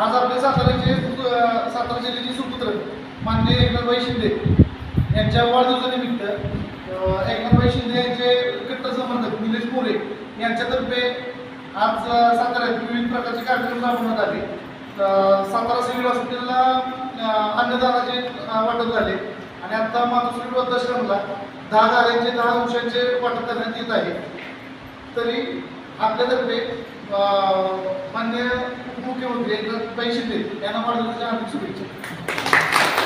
आज आपले सातारा जिल्ह्याचे सुपुत्र माननीय एकनाथभाई शिंदे. यांच्या वाढदिवसानिमित्त एकनाथभाई शिंदे यांचे कट्टर समर्थक निलेश मोरे यांच्यातर्फे आज साताऱ्यात विविध प्रकारचे कार्यक्रम राबवण्यात आले. सातारा सिव्हिल हॉस्पिटलला अन्नदानाचे वाटप झाले. आणि आता मातोश्री वृद्धाश्रमला दहा गाड्यांचे दहा अंशांचे वाटप करण्यात येत आहे. तरी आपल्यातर्फे मान्य उपमुख्यमंत्री एकनाथभाई शिंदे वाढदिवसाच्या हार्दिक शुभेच्छा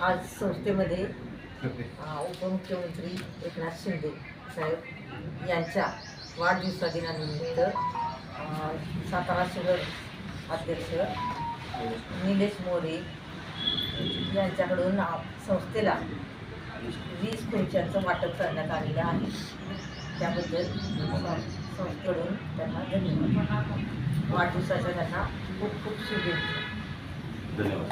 आज संस्थेमध्ये अ, उपमुख्यमंत्री एकनाथ शिंदे साहेब यांच्या वाढदिवसादिनानिमित्त अ, सातारा शहर अध्यक्ष निलेश मोरे यांच्याकडून संस्थेला वीस खुर्च्यांचं वाटप करण्यात आलेलं आहे. त्याबद्दल संस्थेकडून त्यांना धन्यवाद. वाढदिवसाच्या त्यांना खूप खूप शुभेच्छा. धन्यवाद.